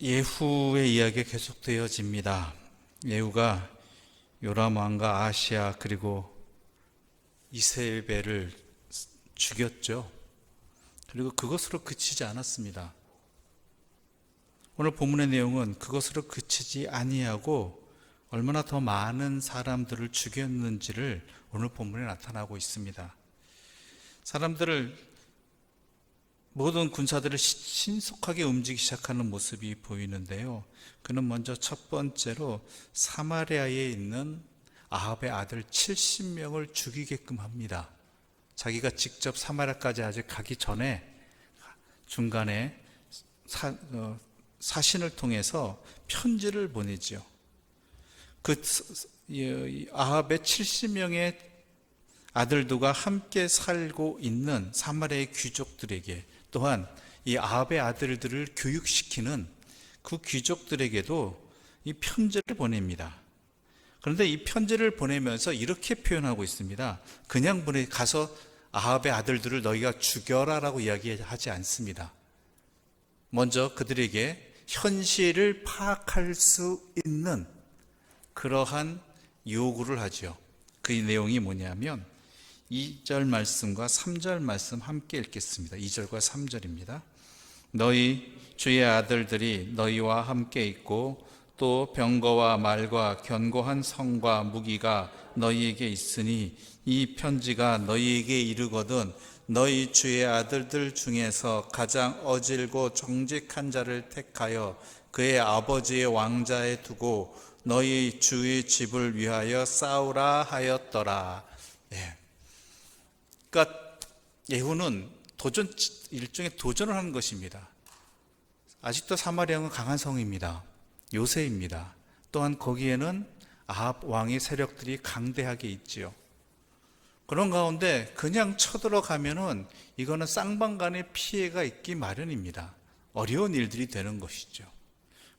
예후의 이야기가 계속되어집니다. 예후가 요람 왕과 아시아 그리고 이세벨을 죽였죠. 그리고 그것으로 그치지 않았습니다. 오늘 본문의 내용은 그것으로 그치지 아니하고 얼마나 더 많은 사람들을 죽였는지를 오늘 본문에 나타나고 있습니다. 사람들을 모든 군사들을 시- 신속하게 움직이기 시작하는 모습이 보이는데요. 그는 먼저 첫 번째로 사마리아에 있는 아합의 아들 70명을 죽이게끔 합니다. 자기가 직접 사마리아까지 아직 가기 전에 중간에 사, 어, 사신을 통해서 편지를 보내지요. 그 이- 아합의 70명의 아들도가 함께 살고 있는 사마리아의 귀족들에게 또한 이 아합의 아들들을 교육시키는 그 귀족들에게도 이 편지를 보냅니다. 그런데 이 편지를 보내면서 이렇게 표현하고 있습니다. 그냥 보내 가서 아합의 아들들을 너희가 죽여라라고 이야기하지 않습니다. 먼저 그들에게 현실을 파악할 수 있는 그러한 요구를 하죠. 그 내용이 뭐냐면 2절 말씀과 3절 말씀 함께 읽겠습니다. 2절과 3절입니다. 너희 주의 아들들이 너희와 함께 있고 또 병거와 말과 견고한 성과 무기가 너희에게 있으니 이 편지가 너희에게 이르거든 너희 주의 아들들 중에서 가장 어질고 정직한 자를 택하여 그의 아버지의 왕자에 두고 너희 주의 집을 위하여 싸우라 하였더라. 예. 그러니까 예후는 도전 일종의 도전을 하는 것입니다. 아직도 사마리아는 강한 성입니다. 요새입니다. 또한 거기에는 아합 왕의 세력들이 강대하게 있지요. 그런 가운데 그냥 쳐들어가면은 이거는 쌍방간의 피해가 있기 마련입니다. 어려운 일들이 되는 것이죠.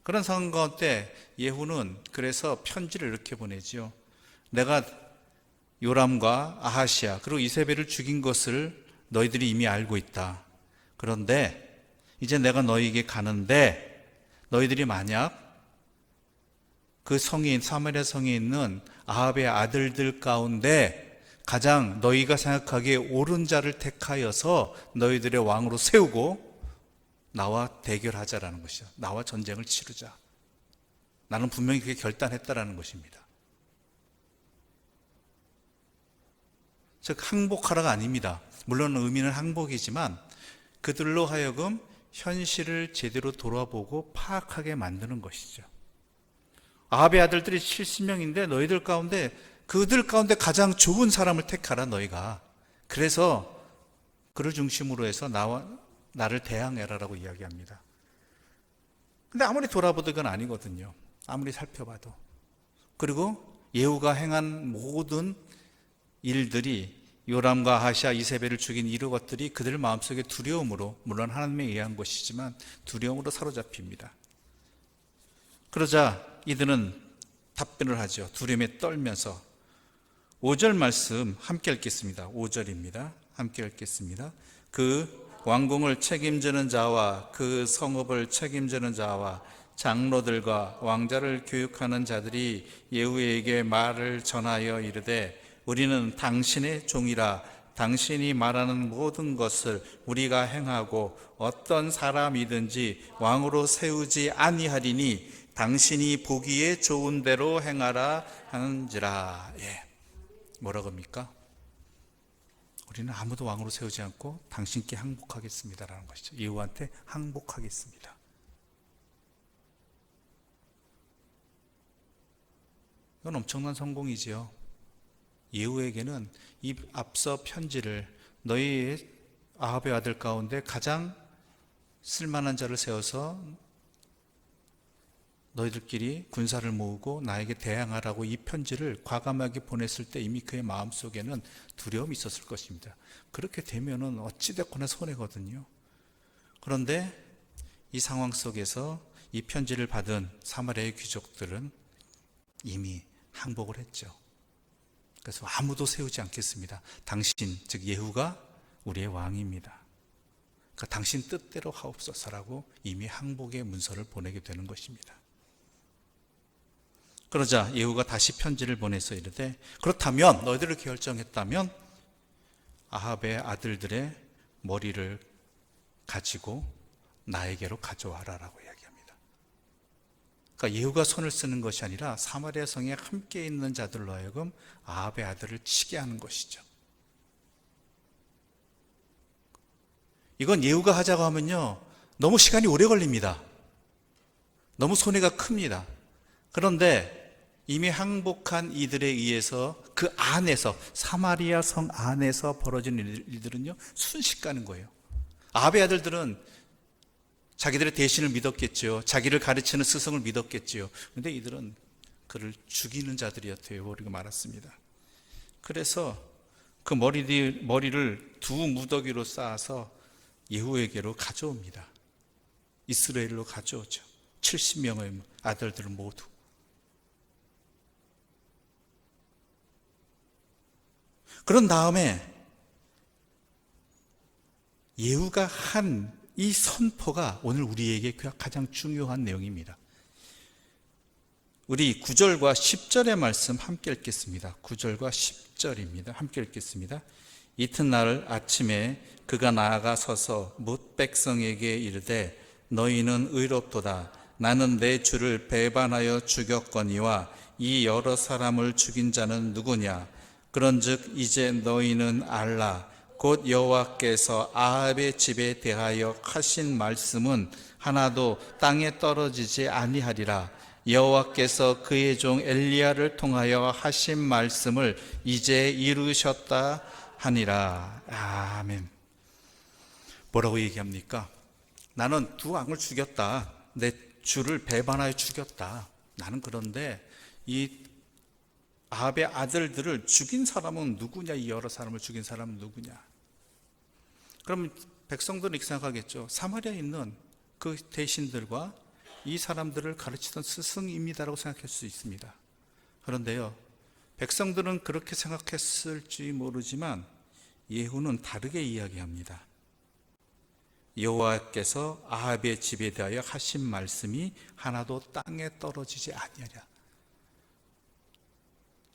그런 상황 가운데 예후는 그래서 편지를 이렇게 보내지요. 내가 요람과 아하시아 그리고 이세벨을 죽인 것을 너희들이 이미 알고 있다. 그런데 이제 내가 너희에게 가는데 너희들이 만약 그 성인 사마리아 성에 있는 아합의 아들들 가운데 가장 너희가 생각하기에 옳은 자를 택하여서 너희들의 왕으로 세우고 나와 대결하자라는 것이죠. 나와 전쟁을 치르자. 나는 분명히 그게 결단했다라는 것입니다. 즉 항복하라가 아닙니다. 물론 의미는 항복이지만 그들로 하여금 현실을 제대로 돌아보고 파악하게 만드는 것이죠. 아합의 아들들이 70명인데 너희들 가운데 그들 가운데 가장 좋은 사람을 택하라 너희가. 그래서 그를 중심으로 해서 나와 나를 대항해라라고 이야기합니다. 근데 아무리 돌아보도 그건 아니거든요. 아무리 살펴봐도. 그리고 예후가 행한 모든 일들이 요람과 하시아 이세벨을 죽인 이런 것들이 그들 마음속에 두려움으로 물론 하나님에 의한 것이지만 두려움으로 사로잡힙니다. 그러자 이들은 답변을 하죠. 두려움에 떨면서 5절 말씀 함께 읽겠습니다. 5절입니다. 함께 읽겠습니다. 그 왕궁을 책임지는 자와 그 성읍을 책임지는 자와 장로들과 왕자를 교육하는 자들이 예후에게 말을 전하여 이르되 우리는 당신의 종이라 당신이 말하는 모든 것을 우리가 행하고 어떤 사람이든지 왕으로 세우지 아니하리니 당신이 보기에 좋은 대로 행하라 하는지라. 예. 뭐라고 합니까? 우리는 아무도 왕으로 세우지 않고 당신께 항복하겠습니다라는 것이죠. 예후한테 항복하겠습니다. 이건 엄청난 성공이지요. 예후에게는 이 앞서 편지를 너희 아합의 아들 가운데 가장 쓸만한 자를 세워서 너희들끼리 군사를 모으고 나에게 대항하라고 이 편지를 과감하게 보냈을 때 이미 그의 마음속에는 두려움이 있었을 것입니다. 그렇게 되면은 어찌됐거나 손해거든요. 그런데 이 상황 속에서 이 편지를 받은 사마리아의 귀족들은 이미 항복을 했죠. 그래서 아무도 세우지 않겠습니다. 당신, 즉 예후가 우리의 왕입니다. 그러니까 당신 뜻대로 하옵소서라고 이미 항복의 문서를 보내게 되는 것입니다. 그러자 예후가 다시 편지를 보내서 이르되 그렇다면 너희들을 결정했다면 아합의 아들들의 머리를 가지고 나에게로 가져와라라고 이야기합니다. 그러니까 예후가 손을 쓰는 것이 아니라 사마리아 성에 함께 있는 자들로 하여금 아합의 아들을 치게 하는 것이죠. 이건 예후가 하자고 하면요. 너무 시간이 오래 걸립니다. 너무 손해가 큽니다. 그런데 이미 항복한 이들에 의해서 그 안에서 사마리아 성 안에서 벌어진 일들은요 순식가는 거예요. 아합의 아들들은 자기들의 대신을 믿었겠죠. 자기를 가르치는 스승을 믿었겠지요. 근데 이들은 그를 죽이는 자들이야 되어버리고 말았습니다. 그래서 그 머리, 머리를 두 무더기로 쌓아서 예후에게로 가져옵니다. 이스라엘로 가져오죠. 70명의 아들들을 모두. 그런 다음에 예후가 한 이 선포가 오늘 우리에게 가장 중요한 내용입니다. 우리 9절과 10절의 말씀 함께 읽겠습니다. 9절과 10절입니다. 함께 읽겠습니다. 이튿날 아침에 그가 나아가 서서 뭇 백성에게 이르되 너희는 의롭도다. 나는 내 주를 배반하여 죽였거니와 이 여러 사람을 죽인 자는 누구냐? 그런즉 이제 너희는 알라. 곧 여호와께서 아합의 집에 대하여 하신 말씀은 하나도 땅에 떨어지지 아니하리라. 여호와께서 그의 종 엘리야를 통하여 하신 말씀을 이제 이루셨다 하니라. 아멘. 뭐라고 얘기합니까? 나는 두 왕을 죽였다. 내 주를 배반하여 죽였다. 나는 그런데 이 아합의 아들들을 죽인 사람은 누구냐? 이 여러 사람을 죽인 사람은 누구냐? 그럼 백성들은 이렇게 생각하겠죠. 사마리아에 있는 그 대신들과 이 사람들을 가르치던 스승입니다라고 생각할 수 있습니다. 그런데요, 백성들은 그렇게 생각했을지 모르지만 예후는 다르게 이야기합니다. 여호와께서 아합의 집에 대하여 하신 말씀이 하나도 땅에 떨어지지 아니하랴.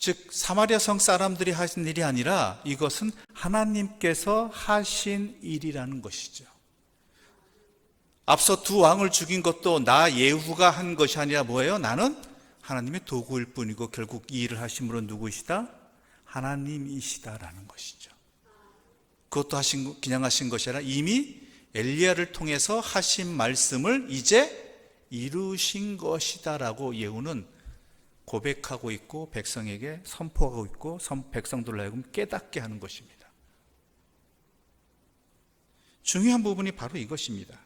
즉 사마리아 성 사람들이 하신 일이 아니라 이것은 하나님께서 하신 일이라는 것이죠. 앞서 두 왕을 죽인 것도 나 예후가 한 것이 아니라 뭐예요? 나는 하나님의 도구일 뿐이고 결국 이 일을 하심으로 누구이시다? 하나님이시다라는 것이죠. 그것도 하신 그냥 하신 것이 아니라 이미 엘리야를 통해서 하신 말씀을 이제 이루신 것이다라고 예후는 고백하고 있고 백성에게 선포하고 있고 백성들로 하여금 깨닫게 하는 것입니다. 중요한 부분이 바로 이것입니다.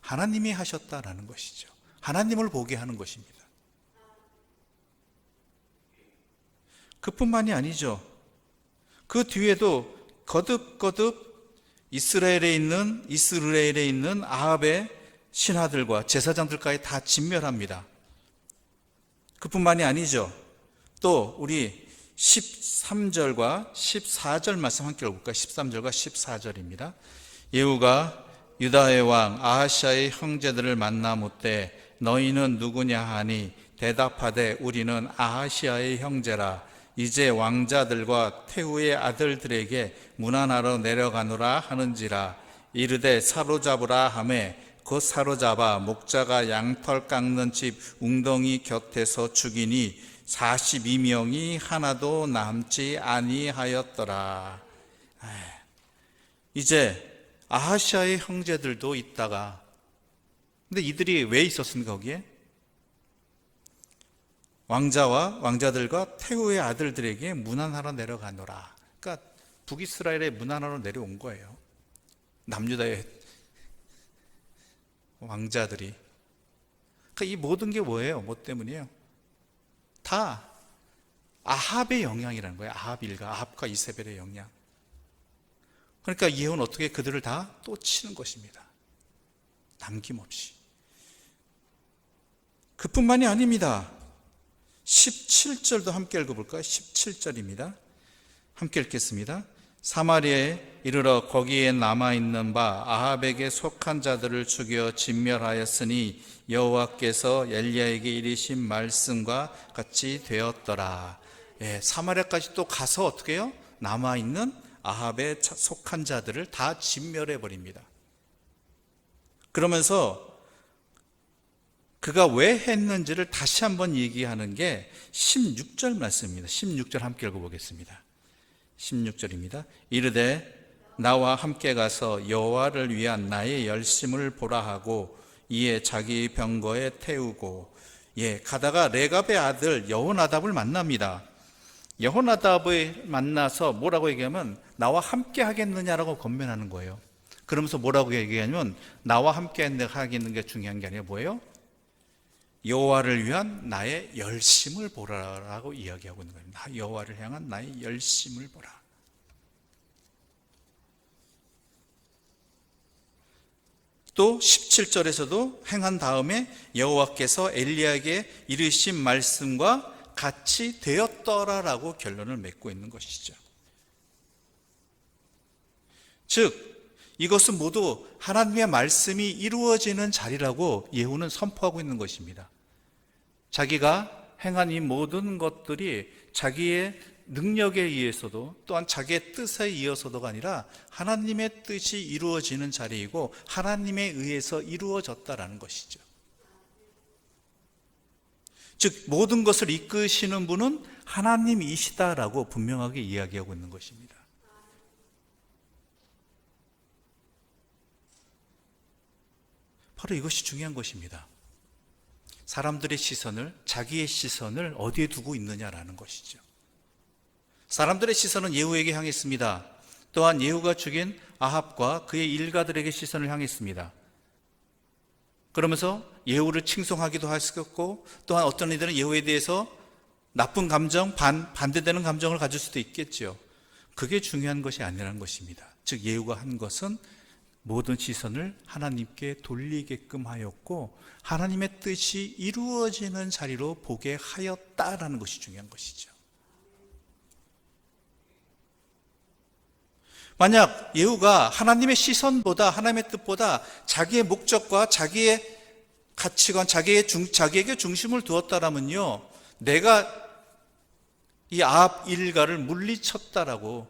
하나님이 하셨다라는 것이죠. 하나님을 보게 하는 것입니다. 그뿐만이 아니죠. 그 뒤에도 거듭거듭 이스라엘에 있는 이스라엘에 있는 아합의 신하들과 제사장들까지 다 진멸합니다. 그뿐만이 아니죠. 또 우리 13절과 14절 말씀 함께 읽어볼까요? 13절과 14절입니다. 예후가 유다의 왕 아하시아의 형제들을 만나 묻되 너희는 누구냐 하니 대답하되 우리는 아하시아의 형제라 이제 왕자들과 태후의 아들들에게 문안하러 내려가노라 하는지라 이르되 사로잡으라 하매 곧 사로잡아 목자가 양털 깎는 집 웅덩이 곁에서 죽이니 42명이 하나도 남지 아니하였더라. 이제 아하시아의 형제들도 있다가 근데 이들이 왜 있었습니까 거기에? 왕자와 왕자들과 태후의 아들들에게 문안하러 내려가노라. 그러니까 북이스라엘에 문안하러 내려온 거예요. 남유다의 왕자들이. 그러니까 이 모든 게 뭐예요? 뭐 때문이에요? 다 아합의 영향이라는 거예요. 아합 일가, 아합과 이세벨의 영향. 그러니까 예후는 어떻게 그들을 다 또 치는 것입니다. 남김없이. 그뿐만이 아닙니다. 17절도 함께 읽어볼까요? 17절입니다. 함께 읽겠습니다. 사마리아에 이르러 거기에 남아 있는 바 아합에게 속한 자들을 죽여 진멸하였으니 여호와께서 엘리야에게 이르신 말씀과 같이 되었더라. 예, 사마리아까지 또 가서 어떻게 해요? 남아 있는 아합에 속한 자들을 다 진멸해 버립니다. 그러면서 그가 왜 했는지를 다시 한번 얘기하는 게 16절 말씀입니다. 16절 함께 읽어보겠습니다. 16절입니다. 이르되 나와 함께 가서 여호와를 위한 나의 열심을 보라 하고 이에 자기 병거에 태우고 예 가다가 레갑의 아들 여호나답을 만납니다. 여호나답을 만나서 뭐라고 얘기하면 나와 함께 하겠느냐라고 건면하는 거예요. 그러면서 뭐라고 얘기하냐면 나와 함께 하겠는 게 중요한 게 아니라 뭐예요? 여호와를 위한 나의 열심을 보라라고 이야기하고 있는 겁니다. 여호와를 향한 나의 열심을 보라. 또 17절에서도 행한 다음에 여호와께서 엘리야에게 이르신 말씀과 같이 되었더라라고 결론을 맺고 있는 것이죠. 즉 이것은 모두 하나님의 말씀이 이루어지는 자리라고 예후는 선포하고 있는 것입니다. 자기가 행한 이 모든 것들이 자기의 능력에 의해서도 또한 자기의 뜻에 이어서도가 아니라 하나님의 뜻이 이루어지는 자리이고 하나님에 의해서 이루어졌다라는 것이죠. 즉 모든 것을 이끄시는 분은 하나님이시다라고 분명하게 이야기하고 있는 것입니다. 바로 이것이 중요한 것입니다. 사람들의 시선을, 자기의 시선을 어디에 두고 있느냐라는 것이죠. 사람들의 시선은 예후에게 향했습니다. 또한 예후가 죽인 아합과 그의 일가들에게 시선을 향했습니다. 그러면서 예후를 칭송하기도 하셨고 또한 어떤 이들은 예후에 대해서 나쁜 감정, 반, 반대되는 감정을 가질 수도 있겠죠. 그게 중요한 것이 아니라는 것입니다. 즉 예후가 한 것은 모든 시선을 하나님께 돌리게끔 하였고 하나님의 뜻이 이루어지는 자리로 보게 하였다라는 것이 중요한 것이죠. 만약 예후가 하나님의 시선보다 하나님의 뜻보다 자기의 목적과 자기의 가치관, 자기의 중, 자기에게 중심을 두었다라면요, 내가 이 아합 일가를 물리쳤다라고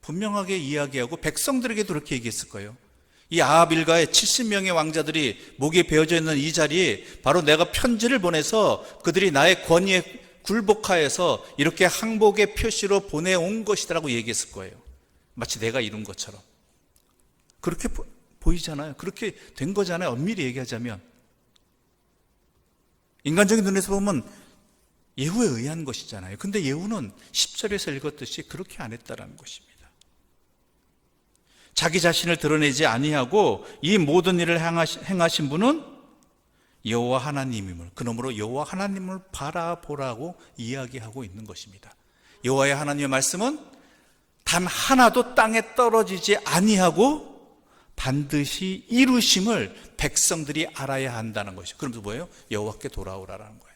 분명하게 이야기하고 백성들에게도 그렇게 얘기했을 거예요. 이 아합 일가의 70명의 왕자들이 목에 베어져 있는 이 자리에 바로 내가 편지를 보내서 그들이 나의 권위에 굴복하여서 이렇게 항복의 표시로 보내온 것이다라고 얘기했을 거예요. 마치 내가 이룬 것처럼. 그렇게 보, 보이잖아요. 그렇게 된 거잖아요. 엄밀히 얘기하자면. 인간적인 눈에서 보면 예후에 의한 것이잖아요. 근데 예후는 10절에서 읽었듯이 그렇게 안 했다라는 것입니다. 자기 자신을 드러내지 아니하고 이 모든 일을 행하신 분은 여호와 하나님임을 그러므로 여호와 하나님을 바라보라고 이야기하고 있는 것입니다. 여호와의 하나님의 말씀은 단 하나도 땅에 떨어지지 아니하고 반드시 이루심을 백성들이 알아야 한다는 것이죠. 그러면서 뭐예요? 여호와께 돌아오라라는 거예요.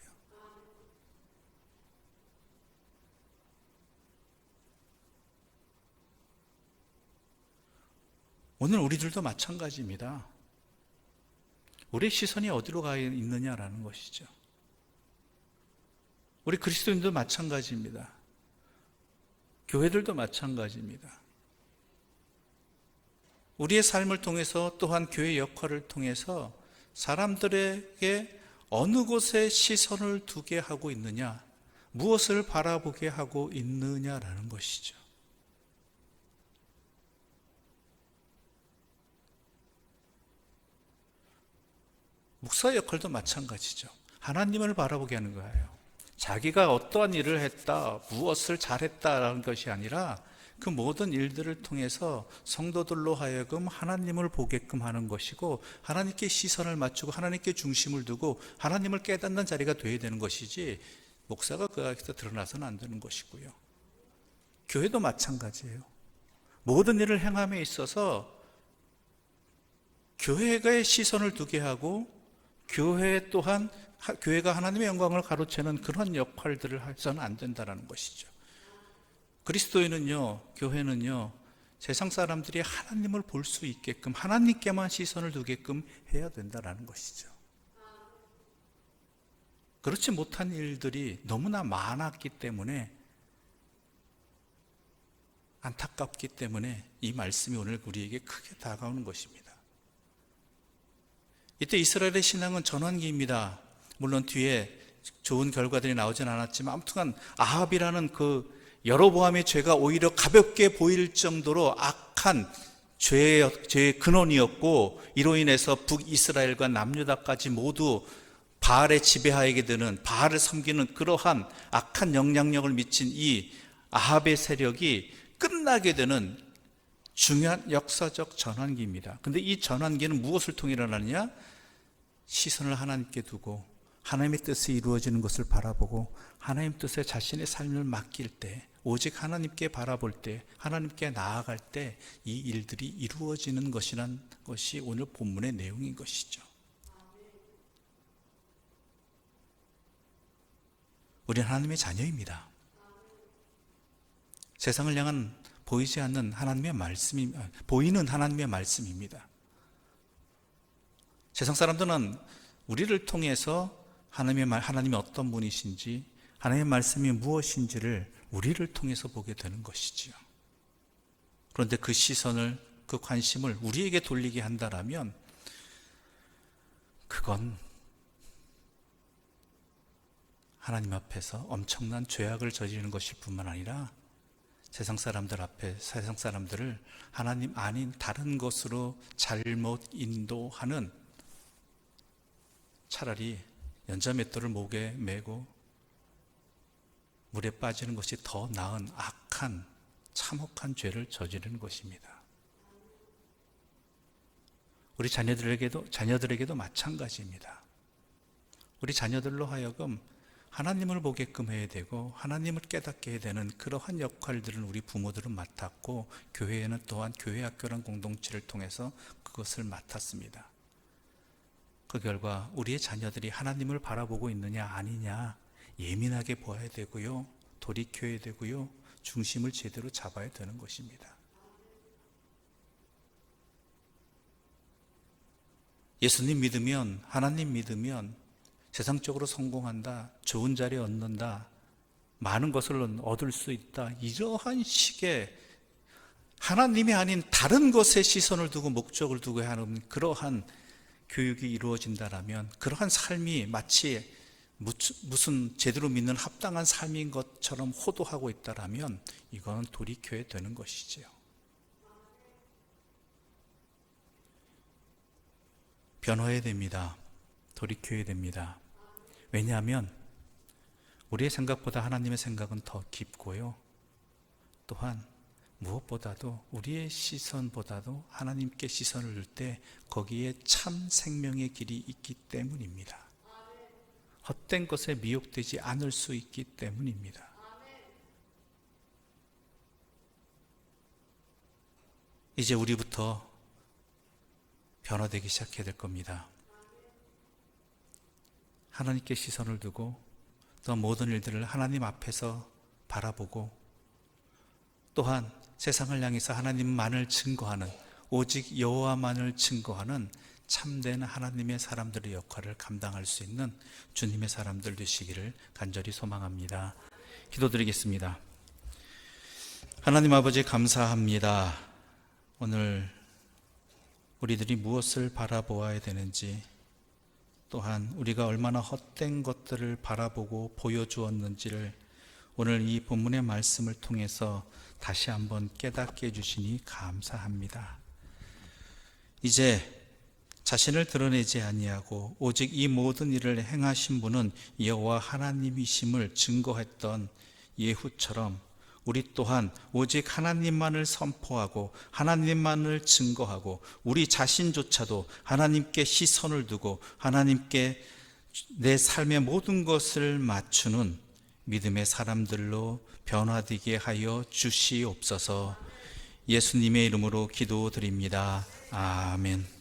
오늘 우리들도 마찬가지입니다. 우리 시선이 어디로 가 있느냐라는 것이죠. 우리 그리스도인도 마찬가지입니다. 교회들도 마찬가지입니다. 우리의 삶을 통해서 또한 교회 역할을 통해서 사람들에게 어느 곳에 시선을 두게 하고 있느냐, 무엇을 바라보게 하고 있느냐라는 것이죠. 목사 역할도 마찬가지죠. 하나님을 바라보게 하는 거예요. 자기가 어떠한 일을 했다, 무엇을 잘했다라는 것이 아니라 그 모든 일들을 통해서 성도들로 하여금 하나님을 보게끔 하는 것이고 하나님께 시선을 맞추고 하나님께 중심을 두고 하나님을 깨닫는 자리가 되어야 되는 것이지 목사가 그 안에서 드러나서는 안 되는 것이고요. 교회도 마찬가지예요. 모든 일을 행함에 있어서 교회가의 시선을 두게 하고 교회 또한 교회가 하나님의 영광을 가로채는 그런 역할들을 해서는 안 된다는 것이죠. 그리스도인은요, 교회는요, 세상 사람들이 하나님을 볼 수 있게끔 하나님께만 시선을 두게끔 해야 된다라는 것이죠. 그렇지 못한 일들이 너무나 많았기 때문에 안타깝기 때문에 이 말씀이 오늘 우리에게 크게 다가오는 것입니다. 이때 이스라엘의 신앙은 전환기입니다. 물론 뒤에 좋은 결과들이 나오진 않았지만 아무튼 아합이라는 그 여로보암의 죄가 오히려 가볍게 보일 정도로 악한 죄의, 죄의 근원이었고 이로 인해서 북이스라엘과 남유다까지 모두 바알의 지배하에게 되는 바알을 섬기는 그러한 악한 영향력을 미친 이 아합의 세력이 끝나게 되는 중요한 역사적 전환기입니다. 근데 이 전환기는 무엇을 통해 일어나느냐? 시선을 하나님께 두고 하나님의 뜻이 이루어지는 것을 바라보고 하나님 뜻에 자신의 삶을 맡길 때 오직 하나님께 바라볼 때 하나님께 나아갈 때 이 일들이 이루어지는 것이란 것이 오늘 본문의 내용인 것이죠. 우리는 하나님의 자녀입니다. 세상을 향한 보이지 않는 하나님의 말씀이 보이는 하나님의 말씀입니다. 세상 사람들은 우리를 통해서 하나님의 말 하나님이 어떤 분이신지 하나님의 말씀이 무엇인지를 우리를 통해서 보게 되는 것이지요. 그런데 그 시선을 그 관심을 우리에게 돌리게 한다라면 그건 하나님 앞에서 엄청난 죄악을 저지르는 것일 뿐만 아니라 세상 사람들 앞에 세상 사람들을 하나님 아닌 다른 것으로 잘못 인도하는 차라리 연자맷돌을 목에 메고 물에 빠지는 것이 더 나은 악한 참혹한 죄를 저지르는 것입니다. 우리 자녀들에게도 자녀들에게도 마찬가지입니다. 우리 자녀들로 하여금 하나님을 보게끔 해야 되고 하나님을 깨닫게 해야 되는 그러한 역할들을 우리 부모들은 맡았고 교회에는 또한 교회 학교란 공동체를 통해서 그것을 맡았습니다. 그 결과 우리의 자녀들이 하나님을 바라보고 있느냐 아니냐 예민하게 보아야 되고요. 돌이켜야 되고요. 중심을 제대로 잡아야 되는 것입니다. 예수님 믿으면 하나님 믿으면 세상적으로 성공한다, 좋은 자리 얻는다, 많은 것을 얻을 수 있다. 이러한 식의 하나님이 아닌 다른 것에 시선을 두고 목적을 두고 하는 그러한 교육이 이루어진다라면 그러한 삶이 마치 무슨 제대로 믿는 합당한 삶인 것처럼 호도하고 있다라면 이건 돌이켜야 되는 것이지요. 변화해야 됩니다. 돌이켜야 됩니다. 왜냐하면 우리의 생각보다 하나님의 생각은 더 깊고요. 또한 무엇보다도 우리의 시선보다도 하나님께 시선을 둘 때 거기에 참 생명의 길이 있기 때문입니다. 헛된 것에 미혹되지 않을 수 있기 때문입니다. 이제 우리부터 변화되기 시작해야 될 겁니다. 하나님께 시선을 두고 또 모든 일들을 하나님 앞에서 바라보고 또한 세상을 향해서 하나님만을 증거하는 오직 여호와만을 증거하는 참된 하나님의 사람들의 역할을 감당할 수 있는 주님의 사람들 되시기를 간절히 소망합니다. 기도드리겠습니다. 하나님 아버지 감사합니다. 오늘 우리들이 무엇을 바라보아야 되는지 또한 우리가 얼마나 헛된 것들을 바라보고 보여주었는지를 오늘 이 본문의 말씀을 통해서 다시 한번 깨닫게 해주시니 감사합니다. 이제 자신을 드러내지 아니하고 오직 이 모든 일을 행하신 분은 여호와 하나님이심을 증거했던 예후처럼 우리 또한 오직 하나님만을 선포하고 하나님만을 증거하고 우리 자신조차도 하나님께 시선을 두고 하나님께 내 삶의 모든 것을 맞추는 믿음의 사람들로 변화되게 하여 주시옵소서 예수님의 이름으로 기도드립니다. 아멘.